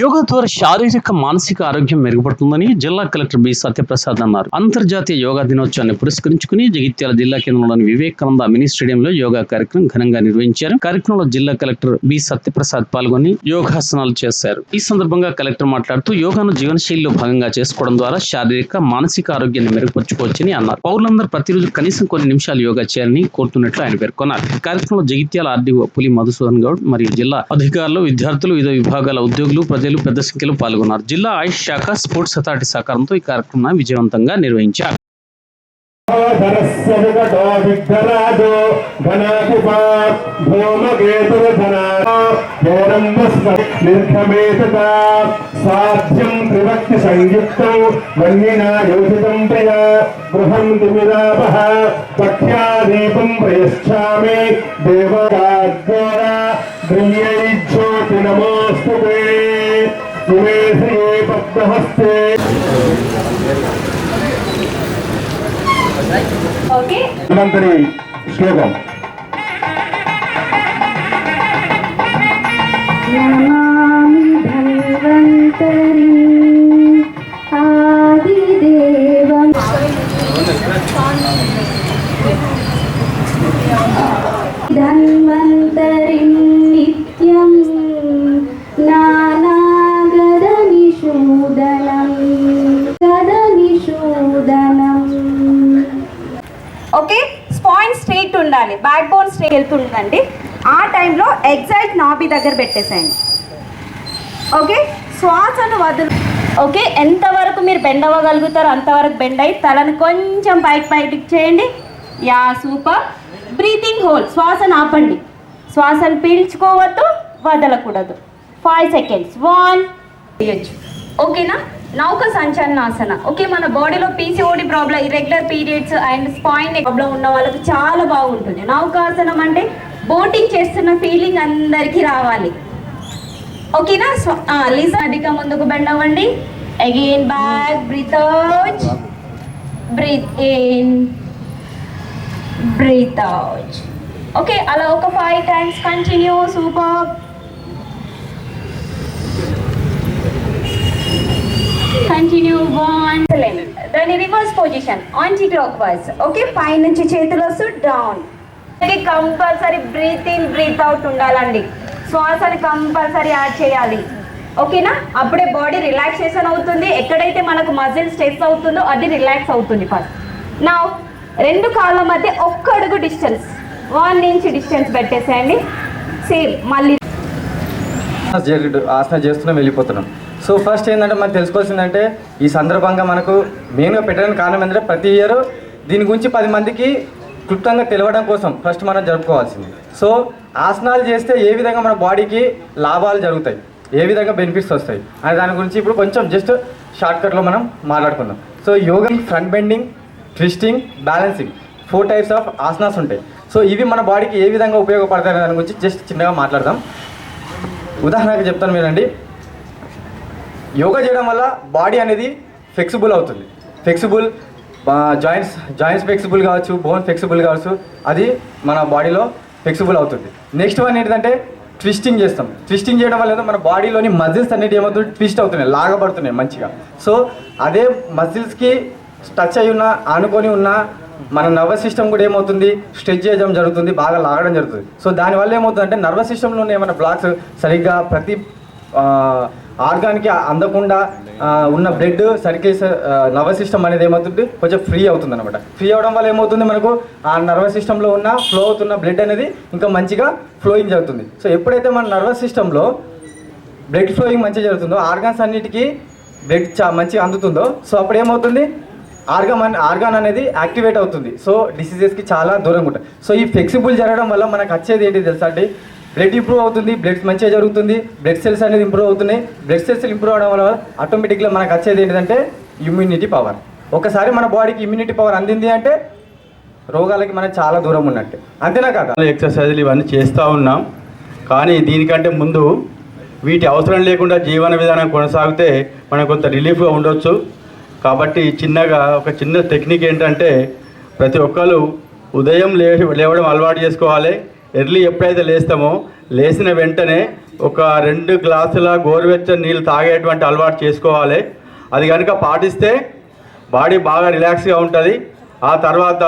యోగా ద్వారా శారీరక మానసిక ఆరోగ్యం మెరుగుపడుతుందని జిల్లా కలెక్టర్ బి సత్యప్రసాద్ అన్నారు. అంతర్జాతీయ యోగా దినోత్సవాన్ని పురస్కరించుకుని జగిత్యాల జిల్లా కేంద్రంలోని వివేకానంద మినీ స్టేడియంలో యోగా కార్యక్రమం ఘనంగా నిర్వహించారు. కార్యక్రమంలో జిల్లా కలెక్టర్ బి సత్యప్రసాద్ పాల్గొని యోగాసనాలు చేశారు. ఈ సందర్భంగా కలెక్టర్ మాట్లాడుతూ యోగాను జీవనశైలిలో భాగంగా చేసుకోవడం ద్వారా శారీరక మానసిక ఆరోగ్యాన్ని మెరుగుపరచుకోవచ్చని అన్నారు. పౌరులందరూ ప్రతిరోజు కనీసం కొన్ని నిమిషాలు యోగా చేయాలని కోరుతున్నట్లు ఆయన పేర్కొన్నారు. కార్యక్రమంలో జగిత్యాల ఆర్డీఓ పులి మధుసూదన్ గౌడ్ మరియు జిల్లా అధికారులు విద్యార్థులు వివిధ విభాగాల ఉద్యోగులు ప్రజలు ప్రజలు పెద్ద సంఖ్యలో పాల్గొన్నారు. జిల్లా ఆయుష్ శాఖ స్పోర్ట్స్ అథారిటీ సహకారంతో ఈ కార్యక్రమాన్ని విజయవంతంగా నిర్వహించారు. సాధ్యం త్రివక్తి జ్యోతి నమో ఇమే శ్రీ పద్మహస్తే ఓకే ధన్వంతరి శ్లోకం నమామి ధన్వంతరి పాయింట్ స్ట్రైట్ ఉండాలి బ్యాక్ బోన్ స్ట్రైట్ వెళ్తుందండి ఆ టైంలో ఎగ్జాక్ట్ నాభి దగ్గర పెట్టేసేయండి. ఓకే శ్వాసను వదులు ఓకే ఎంతవరకు మీరు బెండ్ అవ్వగలుగుతారో అంతవరకు బెండ్ అయ్యి తలను కొంచెం బయట పైకి చేయండి. యా సూపర్ బ్రీతింగ్ హోల్ శ్వాసను ఆపండి. శ్వాసను పీల్చుకోవద్దు వదలకూడదు. ఫైవ్ సెకండ్స్ వన్ చేయొచ్చు ఓకేనా నౌక సంచలనాసన. ఓకే మన బాడీలో PCOD problem irregular periods and spine problem ఉన్న వాళ్ళకి చాలా బాగుంటుంది. నౌకాసనం అంటే బోటింగ్ చేస్తున్న ఫీలింగ్ అందరికీ రావాలి. ఓకేనా? లిజన్ అధిక ముందుకు బెండ్ అవ్వండి again back breathe out breathe in breathe out okay అలా ఒక five times continue super continue one దాని reverse position anticlockwise okay పై నుంచి చేతులు వస్తూ down compulsory breathe in breathe out ఉండాలండి. శ్వాసని కంపల్సరీ యాడ్ చేయాలి. ఓకేనా అప్పుడే బాడీ రిలాక్సేషన్ అవుతుంది. ఎక్కడైతే మనకు మజిల్ స్ట్రెస్ అవుతుందో అది రిలాక్స్ అవుతుంది ఫస్ట్ నా రెండు కాళ్ళ మధ్య ఒక్క అడుగు డిస్టెన్స్ వన్ ఇంచ్ డిస్టెన్స్ పెట్టేసేయండి. సేమ్ మళ్ళీ ఆసన చేస్తున్నాం వెళ్ళిపోతున్నాం. సో ఫస్ట్ ఏంటంటే మనం తెలుసుకోవాల్సిందంటే ఈ సందర్భంగా మనకు మెయిన్గా పెట్టడానికి కారణం ఏంటంటే ప్రతి ఇయర్ దీని గురించి పది మందికి క్లుప్తంగా తెలవడం కోసం ఫస్ట్ మనం జరుపుకోవాల్సింది. సో ఆసనాలు చేస్తే ఏ విధంగా మన బాడీకి లాభాలు జరుగుతాయి? ఏ విధంగా బెనిఫిట్స్ వస్తాయి? అనే దాని గురించి ఇప్పుడు కొంచెం జస్ట్ షార్ట్కట్లో మనం మాట్లాడుకుందాం. So yoga front bending twisting balancing four types of asanas ఉంటాయి. సో ఇవి మన బాడీకి ఏ విధంగా ఉపయోగపడతాయి అనే దాని గురించి జస్ట్ చిన్నగా మాట్లాడదాం. ఉదాహరణకు చెప్తాను మీరండి. యోగా చేయడం వల్ల బాడీ అనేది ఫ్లెక్సిబుల్ అవుతుంది. ఫ్లెక్సిబుల్ జాయింట్స్ జాయింట్స్ ఫ్లెక్సిబుల్ కావచ్చు బోన్ ఫ్లెక్సిబుల్ కావచ్చు అది మన బాడీలో ఫ్లెక్సిబుల్ అవుతుంది. నెక్స్ట్ వన్ ఏంటంటే ట్విస్టింగ్ చేస్తాం. ట్విస్టింగ్ చేయడం వల్ల మన బాడీలోని మజిల్స్ అనేవి ఏమవుతుంది ట్విస్ట్ అవుతున్నాయి లాగబడుతున్నాయి మంచిగా. సో అదే మజిల్స్కి టచ్ అయి ఉన్న ఆనుకొని ఉన్న మన నర్వస్ సిస్టమ్ కూడా ఏమవుతుంది? స్ట్రెచ్ చేయడం జరుగుతుంది బాగా లాగడం జరుగుతుంది. సో దానివల్ల ఏమవుతుందంటే నర్వస్ సిస్టంలో ఉన్న ఏమైనా బ్లాక్స్ సరిగ్గా ప్రతి ఆర్గాన్కి అందకుండా ఉన్న బ్లడ్ సర్కిల్స్ నర్వస్ సిస్టమ్ అనేది ఏమవుతుంది? కొంచెం ఫ్రీ అవుతుంది అనమాట ఫ్రీ అవడం వల్ల ఏమవుతుంది మనకు? ఆ నర్వస్ సిస్టంలో ఉన్న ఫ్లో అవుతున్న బ్లడ్ అనేది ఇంకా మంచిగా ఫ్లోయింగ్ జరుగుతుంది. సో ఎప్పుడైతే మన నర్వస్ సిస్టంలో బ్లడ్ ఫ్లోయింగ్ మంచిగా జరుగుతుందో ఆర్గాన్స్ అన్నిటికీ బ్లడ్ చా మంచిగా అందుతుందో సో అప్పుడు ఏమవుతుంది? ఆర్గాన్ ఆర్గాన్ అనేది యాక్టివేట్ అవుతుంది. సో డిసీజెస్కి చాలా దూరంగా ఉంటుంది సో ఈ ఫ్లెక్సిబుల్ జరగడం వల్ల మనకు వచ్చేది ఏంటి తెలుసా అండి? బ్లడ్ ఇంప్రూవ్ అవుతుంది బ్లడ్ మంచిగా జరుగుతుంది బ్లడ్ సెల్స్ అనేది ఇంప్రూవ్ అవుతున్నాయి. బ్లడ్ సెల్స్ ఇంప్రూవ్ అవడం వల్ల ఆటోమేటిక్గా మనకు వచ్చేది ఏంటంటే ఇమ్యూనిటీ పవర్. ఒకసారి మన బాడీకి ఇమ్యూనిటీ పవర్ అందింది అంటే రోగాలకి మనం చాలా దూరం ఉన్నట్టు. అంతేనా కాదు? ఎక్సర్సైజులు ఇవన్నీ చేస్తూ ఉన్నాం. కానీ దీనికంటే ముందు వీటి అవసరం లేకుండా జీవన విధానం కొనసాగితే మనకు కొంత రిలీఫ్గా ఉండొచ్చు. కాబట్టి చిన్నగా ఒక చిన్న టెక్నిక్ ఏంటంటే ప్రతి ఒక్కరు ఉదయం లేవడం అలవాటు చేసుకోవాలి. ఎర్లీ ఎప్పుడైతే లేస్తామో లేచిన వెంటనే ఒక రెండు గ్లాసుల గోరువెచ్చని నీళ్ళు తాగేటువంటి అలవాటు చేసుకోవాలి. అది కనుక పాటిస్తే బాడీ బాగా రిలాక్స్గా ఉంటుంది. ఆ తర్వాత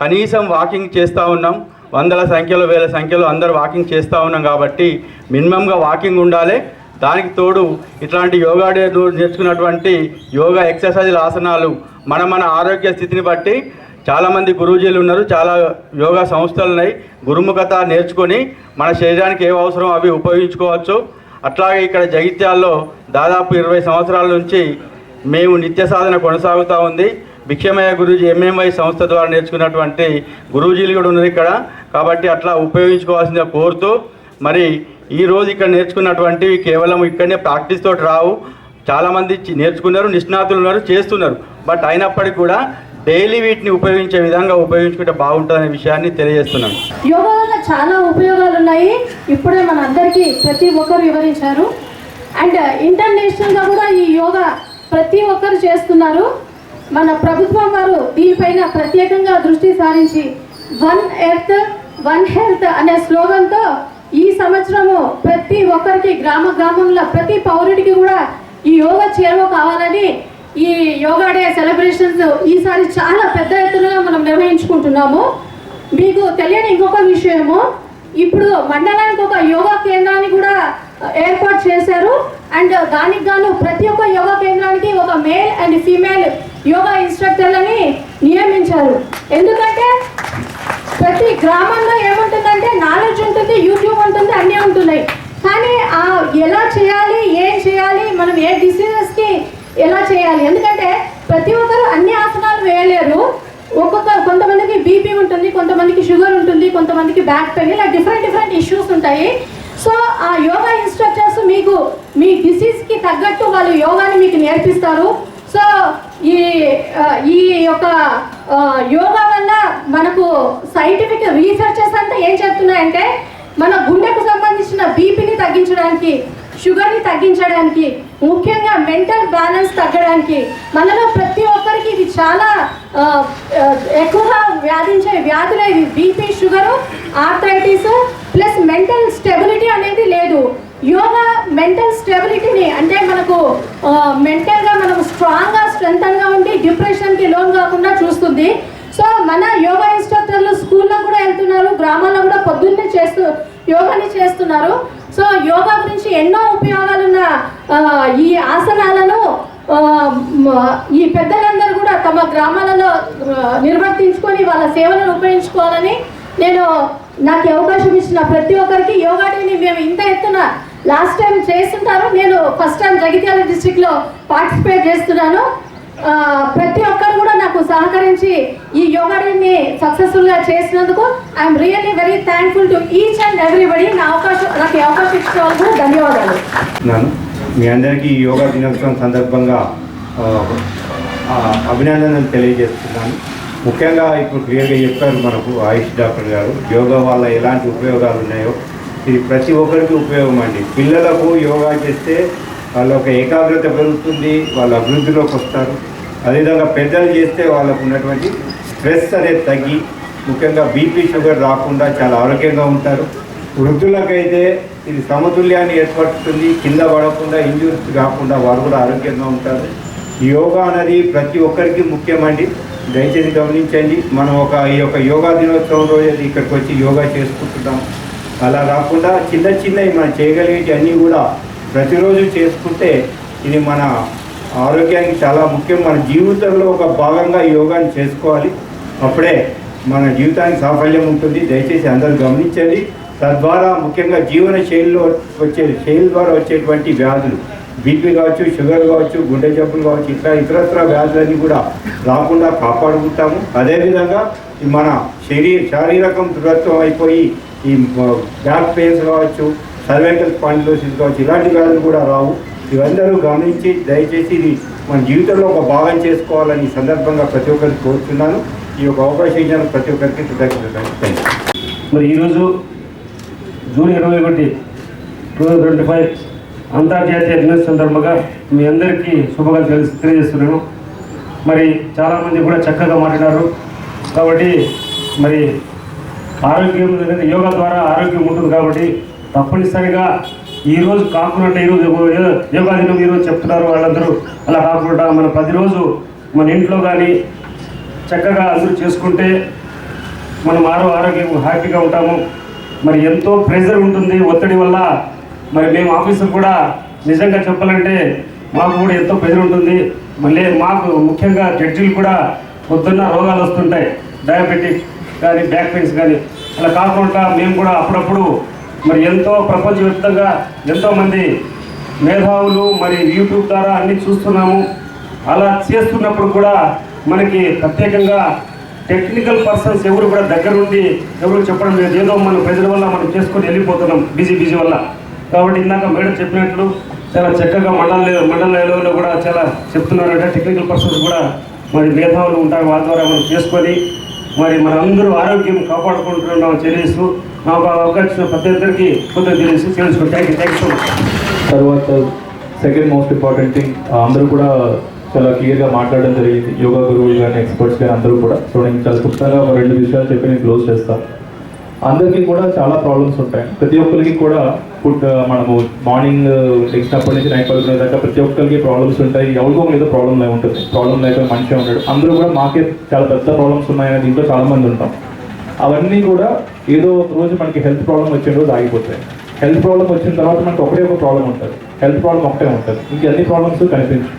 కనీసం వాకింగ్ చేస్తూ ఉన్నాం. వందల సంఖ్యలో వేల సంఖ్యలో అందరూ వాకింగ్ చేస్తూ ఉన్నాం కాబట్టి మినిమంగా వాకింగ్ ఉండాలి. దానికి తోడు ఇట్లాంటి యోగా డే నేర్చుకున్నటువంటి యోగా ఎక్సర్సైజ్ ఆసనాలు మన మన ఆరోగ్య స్థితిని బట్టి చాలామంది గురూజీలు ఉన్నారు చాలా యోగా సంస్థలు ఉన్నాయి. గురుముఖత నేర్చుకొని మన శరీరానికి ఏ అవసరం అవి ఉపయోగించుకోవచ్చు. అట్లాగే ఇక్కడ జగిత్యాల్లో దాదాపు ఇరవై సంవత్సరాల నుంచి మేము నిత్య సాధన కొనసాగుతూ ఉంది. భిక్షమయ్య గురూజీ ఎంఎంఐ సంస్థ ద్వారా నేర్చుకున్నటువంటి గురూజీలు కూడా ఉన్నారు ఇక్కడ. కాబట్టి అట్లా ఉపయోగించుకోవాల్సిందిగా కోరుతూ మరి ఈరోజు ఇక్కడ నేర్చుకున్నటువంటివి కేవలం ఇక్కడనే ప్రాక్టీస్ తోటి రావు. చాలామంది నేర్చుకున్నారు నిష్ణాతులు ఉన్నారు చేస్తున్నారు. బట్ అయినప్పటికీ కూడా డైలీ వీటిని ఉపయోగించే విధంగా ఉపయోగించుకుంటే బాగుంటుందనే విషయాన్ని తెలియజేస్తున్నాను. యోగా వల్ల చాలా ఉపయోగాలు ఉన్నాయి ఇప్పుడే మన అందరికీ ప్రతి ఒక్కరు వివరించారు. అండ్ ఇంటర్నేషనల్గా కూడా ఈ యోగా ప్రతి ఒక్కరు చేస్తున్నారు. మన ప్రభుత్వం వారు దీనిపైన ప్రత్యేకంగా దృష్టి సారించి వన్ ఎర్త్ వన్ హెల్త్ అనే స్లోగన్తో ఈ సంవత్సరము ప్రతి ఒక్కరికి గ్రామ గ్రామంలో ప్రతి పౌరుడికి కూడా ఈ యోగా చేరువ కావాలని ఈ యోగా డే సెలబ్రేషన్స్ ఈసారి చాలా పెద్ద ఎత్తునగా మనం నిర్వహించుకుంటున్నాము. మీకు తెలియని ఇంకొక విషయము ఇప్పుడు మండలానికి ఒక యోగా కేంద్రాన్ని కూడా ఏర్పాటు చేశారు. అండ్ దానికి గాను ప్రతి ఒక్క యోగా కేంద్రానికి ఒక మేల్ అండ్ ఫీమేల్ యోగా ఇన్స్ట్రక్టర్లని నియమించారు. ఎందుకంటే ప్రతి గ్రామంలో ఏముంటుందంటే నాలెడ్జ్ ఉంటుంది యూట్యూబ్ ఉంటుంది అన్నీ ఉంటున్నాయి. కానీ ఆ ఎలా చేయాలి ఏం చేయాలి మనం ఏ డిసీజెస్కి ఎలా చేయాలి? ఎందుకంటే ప్రతి ఒక్కరు అన్ని ఆసనాలు వేయలేరు. ఒక్కొక్క కొంతమందికి బీపీ ఉంటుంది కొంతమందికి షుగర్ ఉంటుంది కొంతమందికి బ్యాక్ పెయిన్ ఇలా డిఫరెంట్ డిఫరెంట్ ఇష్యూస్ ఉంటాయి. సో ఆ యోగా ఇన్స్ట్రక్టర్స్ మీకు మీ డిసీజ్కి తగ్గట్టు వాళ్ళు యోగాని మీకు నేర్పిస్తారు. సో ఈ ఈ యొక్క యోగా వల్ల మనకు సైంటిఫిక్ రీసెర్చెస్ అంతా ఏం చెప్తున్నాయంటే మన గుండెకు సంబంధించిన బీపీని తగ్గించడానికి షుగర్ని తగ్గించడానికి ముఖ్యంగా మెంటల్ బ్యాలెన్స్ తగ్గడానికి మనలో ప్రతి ఒక్కరికి ఇది చాలా ఎక్కువగా వ్యాధించే వ్యాధులే ఇవి. BP sugar arthritis plus mental stability అనేది లేదు. యోగా మెంటల్ స్టెబిలిటీని అంటే మనకు మెంటల్గా మనం స్ట్రాంగ్గా స్ట్రెంగ్గా ఉండి డిప్రెషన్కి లోన్ కాకుండా చూస్తుంది. సో మన యోగా ఇన్స్ట్రక్టర్లు స్కూల్లో కూడా వెళ్తున్నారు గ్రామాల్లో కూడా పొద్దున్నే చేస్తూ యోగాని చేస్తున్నారు. సో యోగా గురించి ఎన్నో ఉపయోగాలున్న ఉన్న ఈ ఆసనాలను ఈ పెద్దలందరూ కూడా తమ గ్రామాలలో నిర్వర్తించుకొని వాళ్ళ సేవలను ఉపయోగించుకోవాలని నేను నాకు అవకాశం ఇచ్చిన ప్రతి ఒక్కరికి. యోగా డేని మేము ఇంత ఎత్తున లాస్ట్ టైం చేస్తుంటారు. నేను ఫస్ట్ టైం జగిత్యాల డిస్టిక్లో పార్టిసిపేట్ చేస్తున్నాను. ప్రతి ఒక్కరు కూడా నాకు సహకరించి ఈ యోగాని సక్సెస్ఫుల్గా చేసినందుకు I'm really very thankful to each and everybody నా అవకాశం నాకు ఈ అవకాశం ఇచ్చిన ధన్యవాదాలు. మీ అందరికీ ఈ యోగా దినోత్సవం సందర్భంగా అభినందనలు తెలియజేస్తున్నాను. ముఖ్యంగా ఇప్పుడు క్లియర్గా చెప్పారు మనకు ఆయుష్ డాక్టర్ గారు యోగా వల్ల ఎలాంటి ఉపయోగాలు ఉన్నాయో. ఇది ప్రతి ఒక్కరికి ఉపయోగం అండి. పిల్లలకు యోగా చేస్తే వాళ్ళ ఒక ఏకాగ్రత పెరుగుతుంది వాళ్ళ అభివృద్ధిలోకి వస్తారు. అదేవిధంగా పెద్దలు చేస్తే వాళ్ళకు ఉన్నటువంటి స్ట్రెస్ అనేది తగ్గి ముఖ్యంగా బీపీ షుగర్ రాకుండా చాలా ఆరోగ్యంగా ఉంటారు. వృద్ధులకైతే ఇది సమతుల్యాన్ని ఏర్పడుతుంది కింద పడకుండా ఇంజూరీస్ కాకుండా వారు కూడా ఆరోగ్యంగా ఉంటారు. యోగా అనేది ప్రతి ఒక్కరికి ముఖ్యమండి. దయచేసి గమనించండి. మనం ఒక ఈ యొక్క యోగా దినోత్సవం రోజు ఇక్కడికి వచ్చి యోగా చేసుకుంటున్నాం. అలా కాకుండా చిన్న చిన్నవి మనం చేయగలిగేటి అన్నీ కూడా ప్రతిరోజు చేసుకుంటే ఇది మన ఆరోగ్యానికి చాలా ముఖ్యం. మన జీవితంలో ఒక భాగంగా యోగాని చేసుకోవాలి. అప్పుడే మన జీవితానికి సాఫల్యం ఉంటుంది. దయచేసి అందరూ గమనించండి. తద్వారా ముఖ్యంగా జీవన శైలిలో వచ్చే శైలి ద్వారా వచ్చేటువంటి వ్యాధులు బీపీ కావచ్చు షుగర్ కావచ్చు గుండె జబ్బులు కావచ్చు ఇతర ఇతరత్ర వ్యాధులన్నీ కూడా రాకుండా కాపాడుకుంటాము. అదేవిధంగా మన శరీర శారీరకం దృఢత్వం అయిపోయి ఈ బ్యాక్ పెయిన్స్ కావచ్చు సర్వైకల్ స్పాండిలోసిస్ కావచ్చు ఇలాంటి వ్యాధులు కూడా రావు. ఇవందరూ గమనించి దయచేసి ఇది మన జీవితంలో ఒక భాగం చేసుకోవాలని ఈ సందర్భంగా ప్రతి ఒక్కరికి కోరుతున్నాను ఈ యొక్క అవకాశం ఇచ్చిన ప్రతి ఒక్కరికి కృతజ్ఞతలు. మరి ఈరోజు జూన్ ఇరవై ఒకటి టూ థౌజండ్ ట్వంటీ ఫైవ్ అంతర్జాతీయ దినోత్సవం సందర్భంగా మీ అందరికీ శుభాకాంక్షలు తెలియ- తెలియజేస్తున్నాను. మరి చాలామంది కూడా చక్కగా మాట్లాడారు. కాబట్టి మరి ఆరోగ్యం యోగా ద్వారా ఆరోగ్యం ఉంటుంది కాబట్టి తప్పనిసరిగా ఈ రోజు కాకుండా ఈరోజు రోజు యోగా దినం ఈరోజు చెప్తున్నారు వాళ్ళందరూ. అలా కాకుండా మనం ప్రతిరోజు మన ఇంట్లో కానీ చక్కగా అందరూ చేసుకుంటే మనం ఆరో ఆరోగ్యం హ్యాపీగా ఉంటాము. మరి ఎంతో ప్రెషర్ ఉంటుంది ఒత్తిడి వల్ల. మరి మేము ఆఫీసులు కూడా నిజంగా చెప్పాలంటే మాకు కూడా ఎంతో ప్రెషర్ ఉంటుంది. మళ్ళీ మాకు ముఖ్యంగా జడ్జీలు కూడా పొద్దున్న రోగాలు వస్తుంటాయి. డయాబెటిక్ కానీ బ్యాక్ పెయిన్స్ కానీ అలా కాకుండా మేము కూడా అప్పుడప్పుడు మరి ఎంతో ప్రపంచవ్యాప్తంగా ఎంతోమంది మేధావులు మరి యూట్యూబ్ ద్వారా అన్ని చూస్తున్నాము. అలా చేస్తున్నప్పుడు కూడా మనకి ప్రత్యేకంగా టెక్నికల్ పర్సన్స్ ఎవరు కూడా దగ్గరుండి ఎవరు చెప్పడం లేదు. ఏదో మన ప్రజల వల్ల మనం చేసుకొని వెళ్ళిపోతున్నాం బిజీ బిజీ వల్ల. కాబట్టి ఇందాక మేడం చెప్పినట్లు చాలా చక్కగా మండల మండల లెవెల్లో కూడా చాలా చెప్తున్నారంటే. టెక్నికల్ పర్సన్స్ కూడా మరి మేధావులు ఉంటారు. వాళ్ళ ద్వారా మనం చేసుకొని మరి మన అందరూ ఆరోగ్యం కాపాడుకుంటున్నాం తెలియజేస్తూ మాకు అవకాశం ప్రతి ఒక్కరికి కృతజ్ఞతలు తెలుసుకో thank you thank you so much తర్వాత సెకండ్ మోస్ట్ ఇంపార్టెంట్ థింగ్ అందరూ కూడా చాలా క్లియర్గా మాట్లాడడం జరిగింది. యోగా గురువులు కానీ ఎక్స్పర్ట్స్ కానీ అందరూ కూడా. సో నేను చాలా క్లుప్తంగా ఒక రెండు విషయాలు చెప్పి నేను క్లోజ్ చేస్తాను అందరికీ కూడా చాలా ప్రాబ్లమ్స్ ఉంటాయి. ప్రతి ఒక్కరికి కూడా ఫుడ్ మనము మార్నింగ్ లేచినప్పటి నుంచి నైట్ పడుకునే దాకా ప్రతి ఒక్కరికి ప్రాబ్లమ్స్ ఉంటాయి. ఎవరికో ఏదో ప్రాబ్లం ఉంటుంది. ప్రాబ్లం లేకపోతే మంచిగా ఉంటాడు అందరూ కూడా మాకే చాలా పెద్ద ప్రాబ్లమ్స్ ఉన్నాయని దీంట్లో చాలామంది ఉంటాం. అవన్నీ కూడా ఏదో ఒక రోజు మనకి హెల్త్ ప్రాబ్లం వచ్చిన రోజు ఆగిపోతాయి. హెల్త్ ప్రాబ్లం వచ్చిన తర్వాత మనకి ఒకటే ఒక ప్రాబ్లం ఉంటుంది. హెల్త్ ప్రాబ్లం ఒకటే ఉంటుంది. ఇంకెన్ని ప్రాబ్లమ్స్ కనిపించు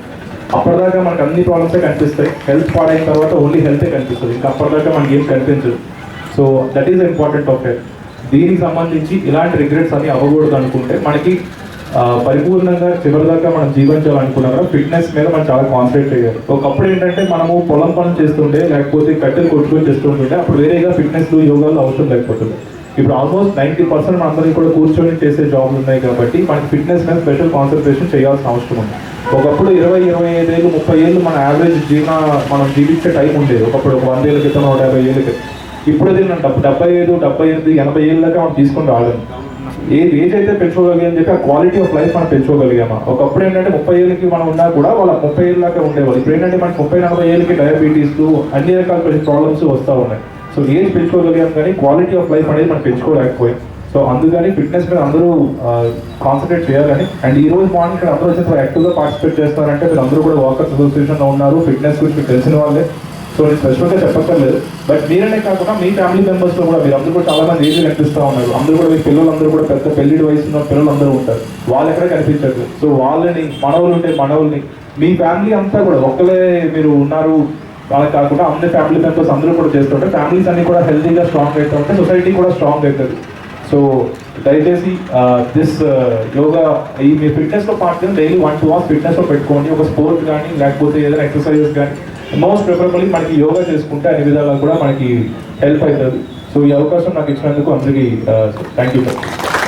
అప్పటిదాకా మనకు అన్ని ప్రాబ్లమ్సే కనిపిస్తాయి. హెల్త్ పాడైన తర్వాత ఓన్లీ హెల్తే కనిపిస్తుంది. ఇంకా అప్పటిదాకా మనకి ఏం కనిపించదు. So that is important of health దీనికి సంబంధించి ఇలాంటి రిగ్రెట్స్ అన్ని అవ్వకూడదు అనుకుంటే మనకి పరిపూర్ణంగా చివరిదాకా మనం జీవించాలనుకున్నాం కూడా ఫిట్నెస్ మీద మనం చాలా కాన్సన్ట్రేట్ చేయాలి ఒకప్పుడు ఏంటంటే మనము పొలం పనులు చేస్తుంటే లేకపోతే కట్టెలు కొట్టుకొని చేస్తుంటుంటే అప్పుడు వేరేగా ఫిట్నెస్ యోగాలు అవసరం లేకపోతుంది ఇప్పుడు ఆల్మోస్ట్ నైంటీ పర్సెంట్ అందరికీ కూడా కూర్చొని చేసే జాబ్లు ఉన్నాయి కాబట్టి మనకి ఫిట్నెస్ మీద స్పెషల్ కాన్సన్ట్రేషన్ చేయాల్సిన అవసరం ఉంది. ఒకప్పుడు ఇరవై ఇరవై ఐదు ఏళ్ళు ముప్పై ఏళ్ళు మన యావరేజ్ జీవన మనం జీవించే టైం ఉండేది. ఒకప్పుడు ఒక వంద ఏళ్ళ క్రితం నూట యాభై ఏళ్ళకి ఇప్పుడు అది డెబ్బై ఐదు డెబ్బై ఎనిమిది ఎనభై ఏళ్ళ దాకా మనం తీసుకొని రావడం ఏ ఏదైతే అయితే పెంచుకోగలిగామని చెప్పి ఆ క్వాలిటీ ఆఫ్ లైఫ్ మనం పెంచుకోగలిగామా? ఒకప్పుడు ఏంటంటే ముప్పై ఏళ్ళకి మనం ఉన్నా కూడా వాళ్ళ ముప్పై ఏళ్ళ దాకా ఉండేవాళ్ళు. ఇప్పుడు ఏంటంటే మనకి ముప్పై నలభై ఏళ్ళకి డయాబెటీస్ అన్ని రకాల ప్రాబ్లమ్స్ వస్తూ ఉన్నాయి. సో ఏజ్ పెంచుకోగలిగాం కానీ క్వాలిటీ ఆఫ్ లైఫ్ అనేది మనం పెంచుకోలేకపోయాం. సో అందుకని ఫిట్నెస్ మీద అందరూ కాన్సన్ట్రేట్ చేయాలని. అండ్ ఈ రోజు మార్నింగ్ ఇక్కడ అందరూ వచ్చేసి యాక్టివ్గా పార్టిసిపేట్ చేస్తారంటే మీరు అందరూ కూడా వాకర్స్ అసోసియేషన్లో ఉన్నారు. ఫిట్నెస్ గురించి మీకు తెలిసిన వాళ్ళే. సో నేను స్పెషల్గా చెప్పక్కర్లేదు. బట్ మీరనే కాకుండా మీ ఫ్యామిలీ మెంబర్స్లో కూడా మీరు అందరూ కూడా చాలా మంది ఏజ్ కనిపిస్తూ ఉన్నారు. అందరూ కూడా మీ పిల్లలందరూ కూడా పెద్ద పెళ్ళి వయసు ఉన్న పిల్లలందరూ ఉంటారు. వాళ్ళు ఎక్కడ కనిపించట్లేదు. సో వాళ్ళని మనవులు ఉంటే మనవుల్ని మీ ఫ్యామిలీ అంతా కూడా ఒక్కలే మీరు ఉన్నారు వాళ్ళకి కాకుండా అందరి ఫ్యామిలీ మెంబర్స్ అందరూ కూడా చేస్తుంటే ఫ్యామిలీస్ అన్ని కూడా హెల్తీగా స్ట్రాంగ్ అవుతూ ఉంటే సొసైటీ కూడా స్ట్రాంగ్ అవుతుంది సో దయచేసి దిస్ యోగా ఈ మీ ఫిట్నెస్లో part daily one two hours ఫిట్నెస్లో పెట్టుకోండి. ఒక స్పోర్ట్ కానీ లేకపోతే ఏదైనా ఎక్సర్సైజెస్ కానీ మోస్ట్ ప్రిఫరబుల్లీ మనకి యోగా చేసుకుంటే అన్ని విధాలుగా కూడా మనకి హెల్ప్ అవుతుంది. సో ఈ అవకాశం నాకు ఇచ్చినందుకు అందరికీ థ్యాంక్ యూ సార్